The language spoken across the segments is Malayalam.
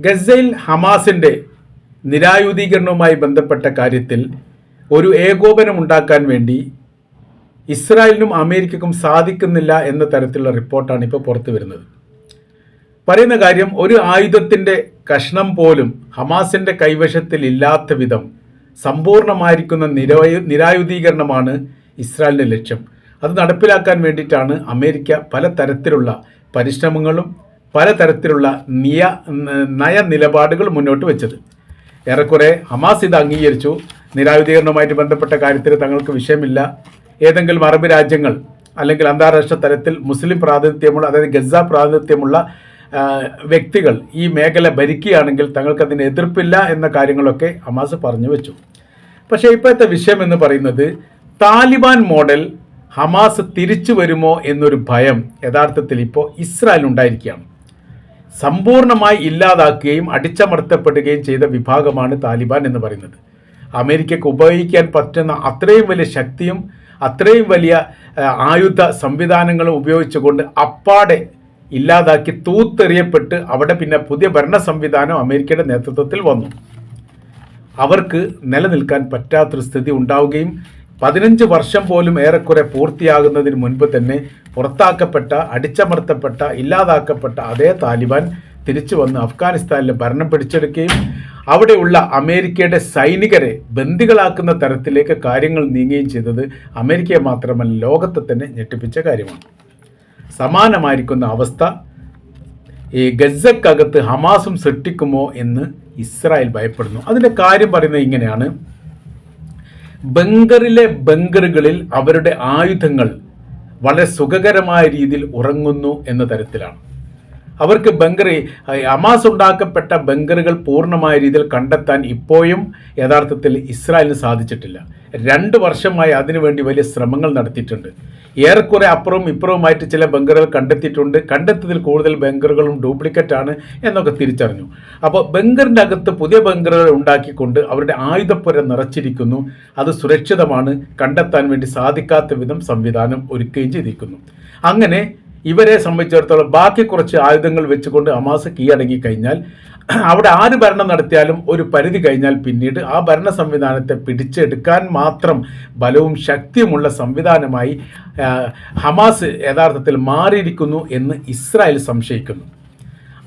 ഗസയിൽ ഹമാസിന്റെ നിരായുധീകരണവുമായി ബന്ധപ്പെട്ട കാര്യത്തിൽ ഒരു ഏകോപനമുണ്ടാക്കാൻ വേണ്ടി ഇസ്രായേലിനും അമേരിക്കക്കും സാധിക്കുന്നില്ല എന്ന തരത്തിലുള്ള റിപ്പോർട്ടാണ് ഇപ്പോൾ പുറത്തു വരുന്നത്. പറയുന്ന കാര്യം ഒരു ആയുധത്തിന്റെ കഷ്ണം പോലും ഹമാസിന്റെ കൈവശത്തിൽ ഇല്ലാത്ത വിധം സമ്പൂർണമായിരിക്കുന്ന നിരായു നിരായുധീകരണമാണ് ഇസ്രായേലിന്റെ ലക്ഷ്യം. അത് നടപ്പിലാക്കാൻ വേണ്ടിയിട്ടാണ് അമേരിക്ക പല തരത്തിലുള്ള പരിശ്രമങ്ങളും പലതരത്തിലുള്ള നിയ നയ നിലപാടുകൾ മുന്നോട്ട് വെച്ചത്. ഏറെക്കുറെ ഹമാസ് ഇത് അംഗീകരിച്ചു. നിരായുധീകരണവുമായിട്ട് ബന്ധപ്പെട്ട കാര്യത്തിൽ തങ്ങൾക്ക് വിഷയമില്ല. ഏതെങ്കിലും അറബ് രാജ്യങ്ങൾ അല്ലെങ്കിൽ അന്താരാഷ്ട്ര തലത്തിൽ മുസ്ലിം പ്രാതിനിധ്യമുള്ള അതായത് ഗസ പ്രാതിനിധ്യമുള്ള വ്യക്തികൾ ഈ മേഖല ഭരിക്കുകയാണെങ്കിൽ തങ്ങൾക്കതിന് എതിർപ്പില്ല എന്ന കാര്യങ്ങളൊക്കെ ഹമാസ് പറഞ്ഞു വെച്ചു. പക്ഷേ ഇപ്പോഴത്തെ വിഷയം എന്ന് പറയുന്നത് താലിബാൻ മോഡൽ ഹമാസ് തിരിച്ചു വരുമോ എന്നൊരു ഭയം യഥാർത്ഥത്തിൽ ഇപ്പോൾ ഇസ്രായേൽ ഉണ്ടായിരിക്കുകയാണ് സമ്പൂർണമായി ഇല്ലാതാക്കുകയും അടിച്ചമർത്തപ്പെടുകയും ചെയ്ത വിഭാഗമാണ് താലിബാൻ എന്ന് പറയുന്നത്. അമേരിക്കക്ക് ഉപയോഗിക്കാൻ പറ്റുന്ന അത്രയും വലിയ ശക്തിയും അത്രയും വലിയ ആയുധ സംവിധാനങ്ങളും ഉപയോഗിച്ചുകൊണ്ട് അപ്പാടെ ഇല്ലാതാക്കി തൂത്തെറിയപ്പെട്ട് അവിടെ പിന്നെ പുതിയ ഭരണ സംവിധാനം അമേരിക്കയുടെ നേതൃത്വത്തിൽ വന്നു. അവർക്ക് നിലനിൽക്കാൻ പറ്റാത്തൊരു സ്ഥിതി ഉണ്ടാവുകയും പതിനഞ്ച് വർഷം പോലും ഏറെക്കുറെ പൂർത്തിയാകുന്നതിന് മുൻപ് തന്നെ പുറത്താക്കപ്പെട്ട അടിച്ചമർത്തപ്പെട്ട ഇല്ലാതാക്കപ്പെട്ട അതേ താലിബാൻ തിരിച്ചു വന്ന് അഫ്ഗാനിസ്ഥാനിലെ ഭരണം പിടിച്ചെടുക്കുകയും അവിടെയുള്ള അമേരിക്കയുടെ സൈനികരെ ബന്ദികളാക്കുന്ന തരത്തിലേക്ക് കാര്യങ്ങൾ നീങ്ങുകയും ചെയ്തത് അമേരിക്കയെ മാത്രമല്ല ലോകത്തെ തന്നെ ഞെട്ടിപ്പിച്ച കാര്യമാണ്. സമാനമായിരിക്കുന്ന അവസ്ഥ ഈ ഗസക്കകത്ത് ഹമാസും സൃഷ്ടിക്കുമോ എന്ന് ഇസ്രായേൽ ഭയപ്പെടുന്നു. അതിന്റെ കാര്യം പറയുന്നത് ഇങ്ങനെയാണ്. ബംഗറിലെ ബംഗറുകളിൽ അവരുടെ ആയുധങ്ങൾ വളരെ സുഖകരമായ രീതിയിൽ ഉറങ്ങുന്നു എന്ന തരത്തിലാണ്. അവർക്ക് ബങ്കർ ഹമാസ് ഉണ്ടാക്കപ്പെട്ട ബങ്കറുകൾ പൂർണമായ രീതിയിൽ കണ്ടെത്താൻ ഇപ്പോഴും യഥാർത്ഥത്തിൽ ഇസ്രായേലിന് സാധിച്ചിട്ടില്ല. രണ്ട് വർഷമായി അതിനുവേണ്ടി വലിയ ശ്രമങ്ങൾ നടത്തിയിട്ടുണ്ട്. ഏറെക്കുറെ അപ്പുറവും ഇപ്പുറവുമായിട്ട് ചില ബങ്കറുകൾ കണ്ടെത്തിയിട്ടുണ്ട്. കണ്ടെത്തിയതിൽ കൂടുതൽ ബങ്കറുകളും ഡ്യൂപ്ലിക്കേറ്റ് ആണ് എന്നൊക്കെ തിരിച്ചറിഞ്ഞു. അപ്പോൾ ബങ്കറിന്റെ അകത്ത് പുതിയ ബങ്കറുകൾ ഉണ്ടാക്കിക്കൊണ്ട് അവരുടെ ആയുധപ്പുര നിറച്ചിരിക്കുന്നു. അത് സുരക്ഷിതമാണ്. കണ്ടെത്താൻ വേണ്ടി സാധിക്കാത്ത വിധം സംവിധാനം ഒരുക്കുകയും ചെയ്തിരിക്കുന്നു. അങ്ങനെ ഇവരെ സംബന്ധിച്ചിടത്തോളം ബാക്കി കുറച്ച് ആയുധങ്ങൾ വെച്ചുകൊണ്ട് ഹമാസ് കീഴടങ്ങി കഴിഞ്ഞാൽ അവിടെ ആര് ഭരണം നടത്തിയാലും ഒരു പരിധി കഴിഞ്ഞാൽ പിന്നീട് ആ ഭരണ സംവിധാനത്തെ പിടിച്ചെടുക്കാൻ മാത്രം ബലവും ശക്തിയുമുള്ള സംവിധാനമായി ഹമാസ് യഥാർത്ഥത്തിൽ മാറിയിരിക്കുന്നു എന്ന് ഇസ്രായേൽ സംശയിക്കുന്നു.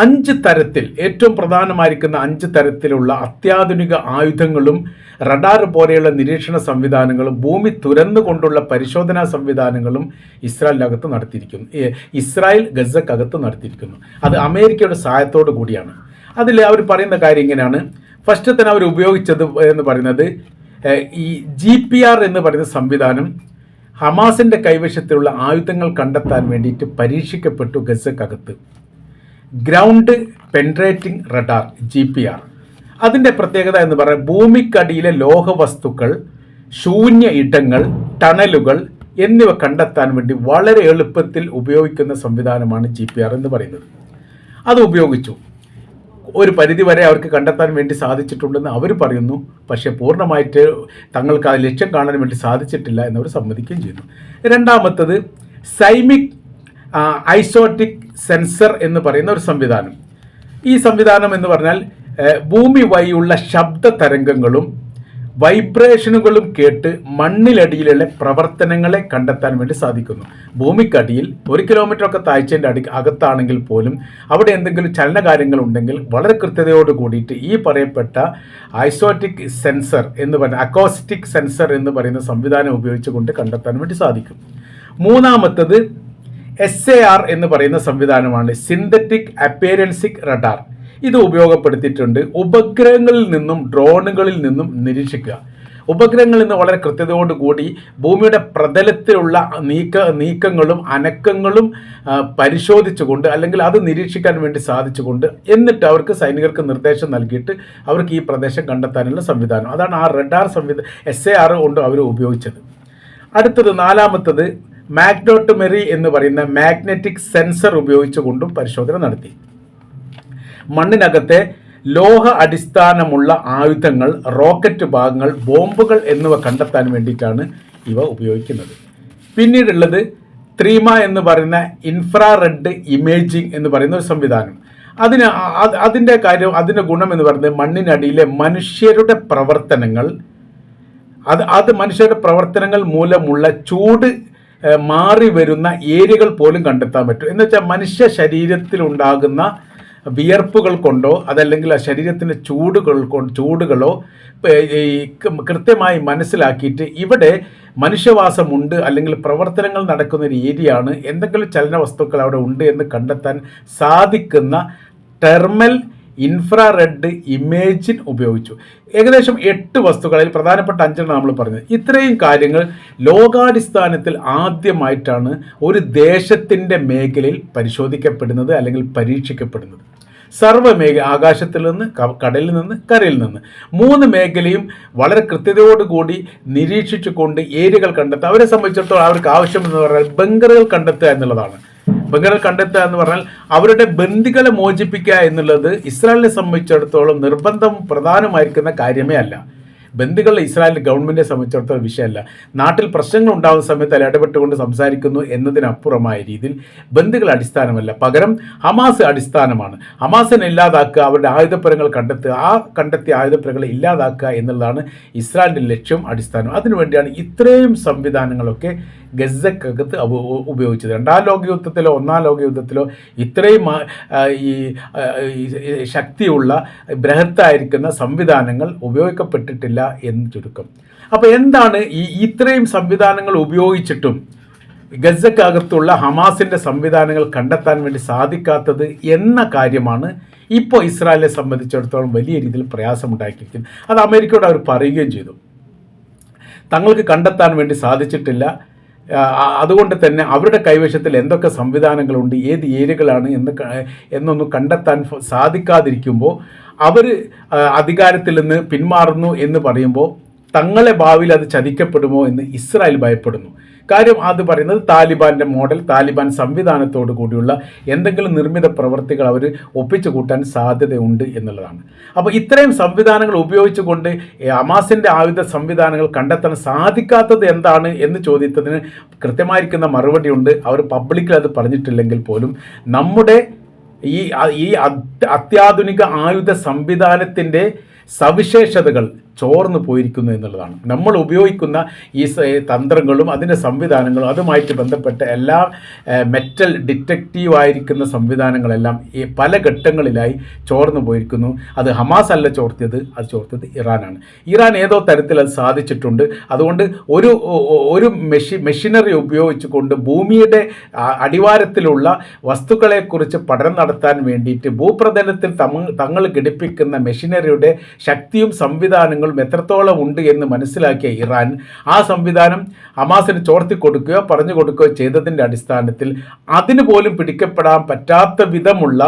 അഞ്ച് തരത്തിൽ ഏറ്റവും പ്രധാനമായിരിക്കുന്ന അഞ്ച് തരത്തിലുള്ള അത്യാധുനിക ആയുധങ്ങളും റഡാർ പോലെയുള്ള നിരീക്ഷണ സംവിധാനങ്ങളും ഭൂമി തുരന്നുകൊണ്ടുള്ള പരിശോധനാ സംവിധാനങ്ങളും ഇസ്രായേലിനകത്ത് നടത്തിയിരിക്കുന്നു. ഇസ്രായേൽ ഗസക്കകത്ത് നടത്തിയിരിക്കുന്നു. അത് അമേരിക്കയുടെ സഹായത്തോടു കൂടിയാണ്. അതിൽ അവർ പറയുന്ന കാര്യം ഇങ്ങനെയാണ്. ഫസ്റ്റ് തന്നെ അവർ ഉപയോഗിച്ചത് എന്ന് പറയുന്നത് ഈ ജി പി ആർ എന്ന് പറയുന്ന സംവിധാനം ഹമാസിന്റെ കൈവശത്തിലുള്ള ആയുധങ്ങൾ കണ്ടെത്താൻ വേണ്ടിയിട്ട് പരീക്ഷിക്കപ്പെട്ടു ഗസക്കകത്ത്. Ground penetrating radar G P R അതിന്റെ പ്രത്യേകത എന്ന് പറയുന്നത് ഭൂമിക്കടിയിലെ ലോഹവസ്തുക്കൾ ശൂന്യ ഇടങ്ങൾ ടണലുകൾ എന്നിവ കണ്ടെത്താൻ വേണ്ടി വളരെ എളുപ്പത്തിൽ ഉപയോഗിക്കുന്ന സംവിധാനമാണ് ജി പി ആർ എന്ന് പറയുന്നത്. അത് ഉപയോഗിച്ചു. ഒരു പരിധിവരെ അവർക്ക് കണ്ടെത്താൻ വേണ്ടി സാധിച്ചിട്ടുണ്ടെന്ന് അവർ പറയുന്നു. പക്ഷേ പൂർണമായിട്ട് തങ്ങൾക്ക് ആ ലക്ഷ്യം കാണാൻ വേണ്ടി സാധിച്ചിട്ടില്ല എന്നവർ സമ്മതിക്കുകയും ചെയ്യുന്നു. രണ്ടാമത്തത് സൈമിക് ഐസോട്ടിക് സെൻസർ എന്ന് പറയുന്ന ഒരു സംവിധാനം. ഈ സംവിധാനം എന്ന് പറഞ്ഞാൽ ഭൂമി വഴിയുള്ള ശബ്ദ തരംഗങ്ങളും വൈബ്രേഷനുകളും കേട്ട് മണ്ണിലടിയിലുള്ള പ്രവർത്തനങ്ങളെ കണ്ടെത്താൻ വേണ്ടി സാധിക്കുന്നു. ഭൂമിക്കടിയിൽ ഒരു കിലോമീറ്റർ ഒക്കെ താഴ്ചേന്റെ അടി അകത്താണെങ്കിൽ പോലും അവിടെ എന്തെങ്കിലും ചലനകാര്യങ്ങൾ ഉണ്ടെങ്കിൽ വളരെ കൃത്യതയോട് കൂടിയിട്ട് ഈ പറയപ്പെട്ട ഐസോട്ടിക് സെൻസർ എന്ന് പറയുന്ന അക്കോസ്റ്റിക് സെൻസർ എന്ന് പറയുന്ന സംവിധാനം ഉപയോഗിച്ചുകൊണ്ട് കണ്ടെത്താൻ വേണ്ടി സാധിക്കും. മൂന്നാമത്തത് എസ് എ ആർ എന്ന് പറയുന്ന സംവിധാനമാണ് സിന്തറ്റിക് അപ്പിയറൻസിക് റഡാർ ഇത് ഉപയോഗപ്പെടുത്തിയിട്ടുണ്ട് ഉപഗ്രഹങ്ങളിൽ നിന്നും ഡ്രോണുകളിൽ നിന്നും നിരീക്ഷിക്കുക. ഉപഗ്രഹങ്ങളിൽ നിന്ന് വളരെ കൃത്യതയോടുകൂടി ഭൂമിയുടെ പ്രതലത്തിലുള്ള നീക്ക നീക്കങ്ങളും അനക്കങ്ങളും പരിശോധിച്ചുകൊണ്ട് അല്ലെങ്കിൽ അത് നിരീക്ഷിക്കാൻ വേണ്ടി സാധിച്ചുകൊണ്ട് എന്നിട്ട് അവർക്ക് സൈനികർക്ക് നിർദ്ദേശം നൽകിയിട്ട് അവർക്ക് ഈ പ്രദേശം കണ്ടെത്താനുള്ള സംവിധാനം. അതാണ് ആ റഡാർ സംവിധാനം എസ് എ ആർ കൊണ്ട് അവർ ഉപയോഗിച്ചത്. അടുത്തത് നാലാമത്തത് മാഗ്നോട്ടമെറി എന്ന് പറയുന്ന മാഗ്നറ്റിക് സെൻസർ ഉപയോഗിച്ചുകൊണ്ടും പരിശോധന നടത്തി. മണ്ണിനകത്തെ ലോഹ അടിസ്ഥാനമുള്ള ആയുധങ്ങൾ റോക്കറ്റ് ഭാഗങ്ങൾ ബോംബുകൾ എന്നിവ കണ്ടെത്താൻ വേണ്ടിയിട്ടാണ് ഇവ ഉപയോഗിക്കുന്നത്. പിന്നീടുള്ളത് ത്രീമ എന്ന് പറയുന്ന ഇൻഫ്രാറെഡ് ഇമേജിംഗ് എന്ന് പറയുന്ന ഒരു സംവിധാനം. അതിന് അതിന്റെ കാര്യം അതിന്റെ ഗുണം എന്ന് പറയുന്നത് മണ്ണിനടിയിലെ മനുഷ്യരുടെ പ്രവർത്തനങ്ങൾ അത് അത് മനുഷ്യരുടെ പ്രവർത്തനങ്ങൾ മൂലമുള്ള ചൂട് മാറി വരുന്ന ഏരിയകൾ പോലും കണ്ടെത്താൻ പറ്റും. എന്ന് വെച്ചാൽ മനുഷ്യ ശരീരത്തിലുണ്ടാകുന്ന വിയർപ്പുകൾ കൊണ്ടോ അതല്ലെങ്കിൽ ആ ശരീരത്തിന്റെ ചൂടുകൾ ചൂടുകളോ ഈ കൃത്യമായി മനസ്സിലാക്കിയിട്ട് ഇവിടെ മനുഷ്യവാസമുണ്ട് അല്ലെങ്കിൽ പ്രവർത്തനങ്ങൾ നടക്കുന്ന ഒരു ഏരിയ ആണ് എന്തെങ്കിലും ചലന വസ്തുക്കൾ അവിടെ ഉണ്ട് എന്ന് കണ്ടെത്താൻ സാധിക്കുന്ന ടെർമൽ ഇൻഫ്രാറെഡ് ഇമേജിൻ ഉപയോഗിച്ചു. ഏകദേശം എട്ട് വസ്തുക്കളിൽ പ്രധാനപ്പെട്ട അഞ്ചെണ്ണം നമ്മൾ പറഞ്ഞത് ഇത്രയും കാര്യങ്ങൾ ലോകാടിസ്ഥാനത്തിൽ ആദ്യമായിട്ടാണ് ഒരു ദേശത്തിന്റെ മേഖലയിൽ പരിശോധിക്കപ്പെടുന്നത് അല്ലെങ്കിൽ പരീക്ഷിക്കപ്പെടുന്നത്. സർവ മേഖല ആകാശത്തിൽ നിന്ന് കടലിൽ നിന്ന് കരയിൽ നിന്ന്. മൂന്ന് മേഖലയും വളരെ കൃത്യതയോടുകൂടി നിരീക്ഷിച്ചുകൊണ്ട് ഏരിയകൾ കണ്ടെത്തുക അവരെ സംബന്ധിച്ചിടത്തോളം അവർക്ക് ആവശ്യമെന്ന് പറഞ്ഞാൽ ബങ്കറുകൾ കണ്ടെത്തുക എന്നുള്ളതാണ്. ബംഗാൾ കണ്ടെത്തുക എന്ന് പറഞ്ഞാൽ അവരുടെ ബന്ദികളെ മോചിപ്പിക്കുക എന്നുള്ളത് ഇസ്രായേലിനെ സംബന്ധിച്ചിടത്തോളം നിർബന്ധം പ്രധാനമായിരിക്കുന്ന കാര്യമേ അല്ല. ബന്ധുക്കൾ ഇസ്രായേൽ ഗവൺമെന്റിനെ സംബന്ധിച്ചിടത്തോളം വിഷയമല്ല. നാട്ടിൽ പ്രശ്നങ്ങൾ ഉണ്ടാകുന്ന സമയത്ത് അതിൽ ഇടപെട്ടുകൊണ്ട് സംസാരിക്കുന്നു എന്നതിനപ്പുറമായ രീതിയിൽ ബന്ധുക്കൾ അടിസ്ഥാനമല്ല. പകരം ഹമാസ് അടിസ്ഥാനമാണ്. ഹമാസിനെ ഇല്ലാതാക്കുക അവരുടെ ആയുധപ്പുരങ്ങൾ കണ്ടെത്തുക ആ കണ്ടെത്തിയ ആയുധപ്പുരങ്ങളെ ഇല്ലാതാക്കുക എന്നുള്ളതാണ് ഇസ്രായേലിന്റെ ലക്ഷ്യം അടിസ്ഥാനം. അതിനുവേണ്ടിയാണ് ഇത്രയും സംവിധാനങ്ങളൊക്കെ ഗസക്കകത്ത് ഉപയോഗിച്ചത്. രണ്ടാം ലോകയുദ്ധത്തിലോ ഒന്നാം ലോകയുദ്ധത്തിലോ ഇത്രയും ഈ ശക്തിയുള്ള ബൃഹത്തായിരിക്കുന്ന സംവിധാനങ്ങൾ ഉപയോഗിക്കപ്പെട്ടിട്ടില്ല എന്ന് ചുരുക്കം. അപ്പോൾ എന്താണ് ഈ ഇത്രയും സംവിധാനങ്ങൾ ഉപയോഗിച്ചിട്ടും ഗസക്കകത്തുള്ള ഹമാസിന്റെ സംവിധാനങ്ങൾ കണ്ടെത്താൻ വേണ്ടി സാധിക്കാത്തത് എന്ന കാര്യമാണ് ഇപ്പോൾ ഇസ്രായേലിനെ സംബന്ധിച്ചിടത്തോളം വലിയ രീതിയിൽ പ്രയാസമുണ്ടാക്കിയിരിക്കുന്നത്. അത് അമേരിക്കയോട് അവർ പറയുകയും ചെയ്തു. തങ്ങൾക്ക് കണ്ടെത്താൻ വേണ്ടി സാധിച്ചിട്ടില്ല. അതുകൊണ്ട് തന്നെ അവരുടെ കൈവശത്തിൽ എന്തൊക്കെ സംവിധാനങ്ങളുണ്ട് ഏത് ഏരിയകളാണ് എന്ന് എന്നൊന്നും കണ്ടെത്താൻ സാധിക്കാതിരിക്കുമ്പോൾ അവർ അധികാരത്തിൽ നിന്ന് പിന്മാറുന്നു എന്ന് പറയുമ്പോൾ തങ്ങളെ ഭാവിയിൽ അത് ചതിക്കപ്പെടുമോ എന്ന് ഇസ്രായേൽ ഭയപ്പെടുന്നു. കാര്യം അത് പറയുന്നത് താലിബാന്റെ മോഡൽ താലിബാൻ സംവിധാനത്തോടു കൂടിയുള്ള എന്തെങ്കിലും നിർമ്മിത പ്രവർത്തികൾ അവർ ഒപ്പിച്ചു കൂട്ടാൻ സാധ്യതയുണ്ട് എന്നുള്ളതാണ്. അപ്പോൾ ഇത്രയും സംവിധാനങ്ങൾ ഉപയോഗിച്ചുകൊണ്ട് അമാസിന്റെ ആയുധ സംവിധാനങ്ങൾ കണ്ടെത്താൻ സാധിക്കാത്തത് എന്താണ് എന്ന് ചോദ്യത്തിന് കൃത്യമായിരിക്കുന്ന മറുപടിയുണ്ട്. അവർ പബ്ലിക്കിൽ അത് പറഞ്ഞിട്ടില്ലെങ്കിൽ പോലും നമ്മുടെ ഈ ഈ അത്- അത്യാധുനിക ആയുധ സംവിധാനത്തിന്റെ സവിശേഷതകൾ ചോർന്നു പോയിരിക്കുന്നു എന്നുള്ളതാണ്. നമ്മൾ ഉപയോഗിക്കുന്ന ഈ തന്ത്രങ്ങളും അതിന്റെ സംവിധാനങ്ങളും അതുമായിട്ട് ബന്ധപ്പെട്ട എല്ലാ മെറ്റൽ ഡിറ്റക്റ്റീവ് ആയിരിക്കുന്ന സംവിധാനങ്ങളെല്ലാം ഈ പല ഘട്ടങ്ങളിലായി ചോർന്നു പോയിരിക്കുന്നു. അത് ഹമാസ് അല്ല ചോർത്തിയത് അത് ചോർത്തിയത് ഇറാനാണ്. ഇറാൻ ഏതോ തരത്തിൽ അത് സാധിച്ചിട്ടുണ്ട്. അതുകൊണ്ട് ഒരു ഒരു മെഷി മെഷീനറി ഉപയോഗിച്ചുകൊണ്ട് ഭൂമിയുടെ അടിവാരത്തിലുള്ള വസ്തുക്കളെക്കുറിച്ച് പഠനം നടത്താൻ വേണ്ടിയിട്ട് ഭൂപ്രതലത്തിൽ തങ്ങൾ ഘടിപ്പിക്കുന്ന മെഷീനറിയുടെ ശക്തിയും സംവിധാനങ്ങളും എത്രത്തോളം ഉണ്ട് എന്ന് മനസ്സിലാക്കിയ ഇറാൻ ആ സംവിധാനം ഹമാസിന് ചോർത്തി കൊടുക്കുകയോ പറഞ്ഞു കൊടുക്കുകയോ ചെയ്തതിന്റെ അടിസ്ഥാനത്തിൽ അതിന് പോലും പിടിക്കപ്പെടാൻ പറ്റാത്ത വിധമുള്ള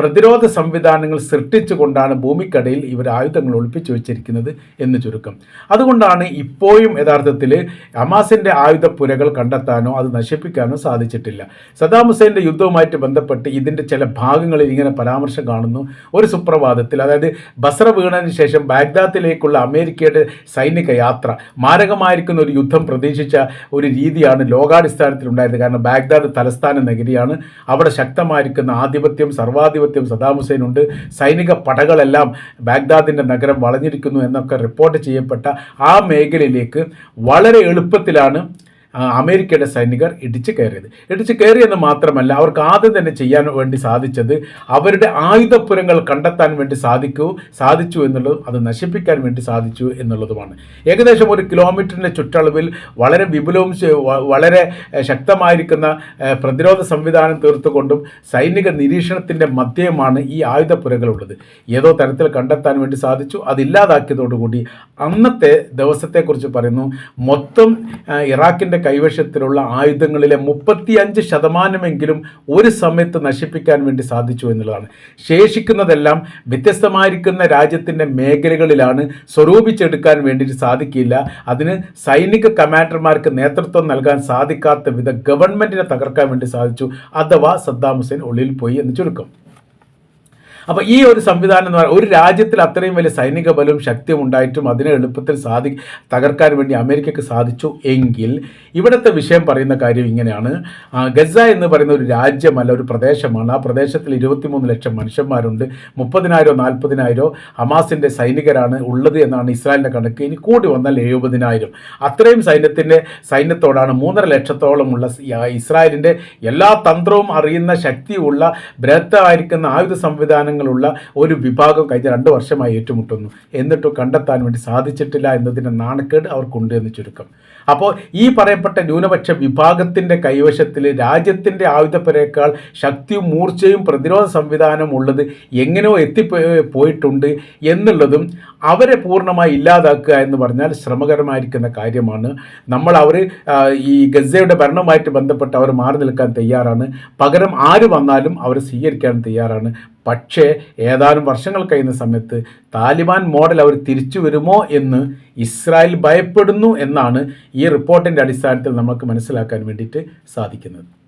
പ്രതിരോധ സംവിധാനങ്ങൾ സൃഷ്ടിച്ചുകൊണ്ടാണ് ഭൂമിക്കടയിൽ ഇവർ ആയുധങ്ങൾ ഒളിപ്പിച്ചു വെച്ചിരിക്കുന്നത് എന്ന് ചുരുക്കം. അതുകൊണ്ടാണ് ഇപ്പോഴും യഥാർത്ഥത്തിൽ ഹമാസിന്റെ ആയുധപ്പുരകൾ കണ്ടെത്താനോ അത് നശിപ്പിക്കാനോ സാധിച്ചിട്ടില്ല. സദാം ഹുസൈന്റെ യുദ്ധവുമായിട്ട് ബന്ധപ്പെട്ട് ഇതിന്റെ ചില ഭാഗങ്ങളിൽ ഇങ്ങനെ പരാമർശം കാണുന്നു. ഒരു സുപ്രഭാതത്തിൽ അതായത് ബസ്ര വീണതിന് ശേഷം ബാഗ്ദാദിലേക്കുള്ള അമേരിക്കയുടെ സൈനിക യാത്ര. മാരകമായിരിക്കുന്ന ഒരു യുദ്ധം പ്രതീക്ഷിച്ച ഒരു രീതിയാണ് ലോകാടിസ്ഥാനത്തിൽ ഉണ്ടായിരുന്നത് കാരണം ബാഗ്ദാദ് തലസ്ഥാന നഗരിയാണ്. അവിടെ ശക്തമായിരിക്കുന്ന ആധിപത്യം സർവാധിപത്യം സദാം ഹുസൈൻ ഉണ്ട് സൈനിക പടകളെല്ലാം ബാഗ്ദാദിന്റെ നഗരം വളഞ്ഞിരിക്കുന്നു എന്നൊക്കെ റിപ്പോർട്ട് ചെയ്യപ്പെട്ട ആ മേഖലയിലേക്ക് വളരെ എളുപ്പത്തിലാണ് അമേരിക്കയുടെ സൈനികർ ഇടിച്ചു കയറിയത്. ഇടിച്ചു കയറിയെന്ന് മാത്രമല്ല അവർക്ക് ആദ്യം തന്നെ ചെയ്യാൻ വേണ്ടി സാധിച്ചത് അവരുടെ ആയുധപ്പുരങ്ങൾ കണ്ടെത്താൻ വേണ്ടി സാധിക്കൂ സാധിച്ചു എന്നുള്ളതും അത് നശിപ്പിക്കാൻ വേണ്ടി സാധിച്ചു എന്നുള്ളതുമാണ്. ഏകദേശം ഒരു കിലോമീറ്ററിന്റെ ചുറ്റളവിൽ വളരെ വിപുലവും വളരെ ശക്തമായിരിക്കുന്ന പ്രതിരോധ സംവിധാനം തീർത്തുകൊണ്ടും സൈനിക നിരീക്ഷണത്തിന്റെ മധ്യമാണ് ഈ ആയുധപ്പുരകളുള്ളത് ഏതോ തരത്തിൽ കണ്ടെത്താൻ വേണ്ടി സാധിച്ചു. അതില്ലാതാക്കിയതോടുകൂടി അന്നത്തെ ദിവസത്തെക്കുറിച്ച് പറയുന്നു മൊത്തം ഇറാഖിന്റെ കൈവശത്തിലുള്ള ആയുധങ്ങളിലെ മുപ്പത്തിയഞ്ച് ശതമാനമെങ്കിലും ഒരു സമയത്ത് നശിപ്പിക്കാൻ വേണ്ടി സാധിച്ചു എന്നുള്ളതാണ്. ശേഷിക്കുന്നതെല്ലാം വ്യത്യസ്തമായിരിക്കുന്ന രാജ്യത്തിന്റെ മേഖലകളിലാണ് സ്വരൂപിച്ചെടുക്കാൻ വേണ്ടിയിട്ട് സാധിക്കില്ല. അതിന് സൈനിക കമാൻഡർമാർക്ക് നേതൃത്വം നൽകാൻ സാധിക്കാത്ത വിധ ഗവൺമെന്റിനെ തകർക്കാൻ വേണ്ടി സാധിച്ചു. അഥവാ സദ്ദാം ഹുസൈൻ ഉള്ളിൽ പോയി എന്ന് ചുരുക്കം. അപ്പോൾ ഈ ഒരു സംവിധാനം എന്ന് പറയുന്നത് ഒരു രാജ്യത്തിൽ അത്രയും വലിയ സൈനിക ബലവും ശക്തിയും ഉണ്ടായിട്ടും അതിനെ എളുപ്പത്തിൽ സാധി തകർക്കാൻ വേണ്ടി അമേരിക്കക്ക് സാധിച്ചു എങ്കിൽ ഇവിടുത്തെ വിഷയം പറയുന്ന കാര്യം ഇങ്ങനെയാണ്. ഗസ എന്ന് പറയുന്ന ഒരു രാജ്യമല്ല ഒരു പ്രദേശമാണ്. ആ പ്രദേശത്തിൽ ഇരുപത്തിമൂന്ന് ലക്ഷം മനുഷ്യന്മാരുണ്ട്. മുപ്പതിനായിരോ നാൽപ്പതിനായിരോ ഹമാസിന്റെ സൈനികരാണ് ഉള്ളത് എന്നാണ് ഇസ്രായേലിന്റെ കണക്ക്. ഇനി കൂടി വന്നാൽ എഴുപതിനായിരം. അത്രയും സൈന്യത്തിന്റെ സൈന്യത്തോടാണ് മൂന്നര ലക്ഷത്തോളമുള്ള ഇസ്രായേലിന്റെ എല്ലാ തന്ത്രവും അറിയുന്ന ശക്തിയുള്ള ബൃഹത്തായിരിക്കുന്ന ആയുധ സംവിധാനങ്ങളുള്ള ഒരു വിഭാഗം കഴിഞ്ഞ രണ്ട് വർഷമായി ഏറ്റുമുട്ടുന്നു. എന്നിട്ടും കണ്ടെത്താൻ വേണ്ടി സാധിച്ചിട്ടില്ല എന്നതിന്റെ നാണക്കേട് അവർക്കുണ്ട് എന്ന് ചുരുക്കം. അപ്പോൾ ഈ പറയപ്പെട്ട ന്യൂനപക്ഷ വിഭാഗത്തിന്റെ കൈവശത്തിൽ രാജ്യത്തിന്റെ ആയുധപ്പരയേക്കാൾ ശക്തിയും മൂർച്ചയും പ്രതിരോധ സംവിധാനം ഉള്ളത് എങ്ങനെയോ എത്തിപ്പോയിട്ടുണ്ട് എന്നുള്ളതും അവരെ പൂർണമായി ഇല്ലാതാക്കുക എന്ന് പറഞ്ഞാൽ ശ്രമകരമായിരിക്കുന്ന കാര്യമാണ്. നമ്മൾ അവർ ഈ ഗസയുടെ ഭരണവുമായിട്ട് ബന്ധപ്പെട്ട് അവർ മാറി നിൽക്കാൻ തയ്യാറാണ്. പകരം ആര് വന്നാലും അവർ സ്വീകരിക്കാൻ തയ്യാറാണ്. പക്ഷേ ഏതാനും വർഷങ്ങൾ കഴിയുന്ന സമയത്ത് താലിബാൻ മോഡൽ അവർ തിരിച്ചു വരുമോ എന്ന് ഇസ്രായേൽ ഭയപ്പെടുന്നു എന്നാണ് ഈ റിപ്പോർട്ടിന്റെ അടിസ്ഥാനത്തിൽ നമുക്ക് മനസ്സിലാക്കാൻ വേണ്ടിയിട്ട് സാധിക്കുന്നത്.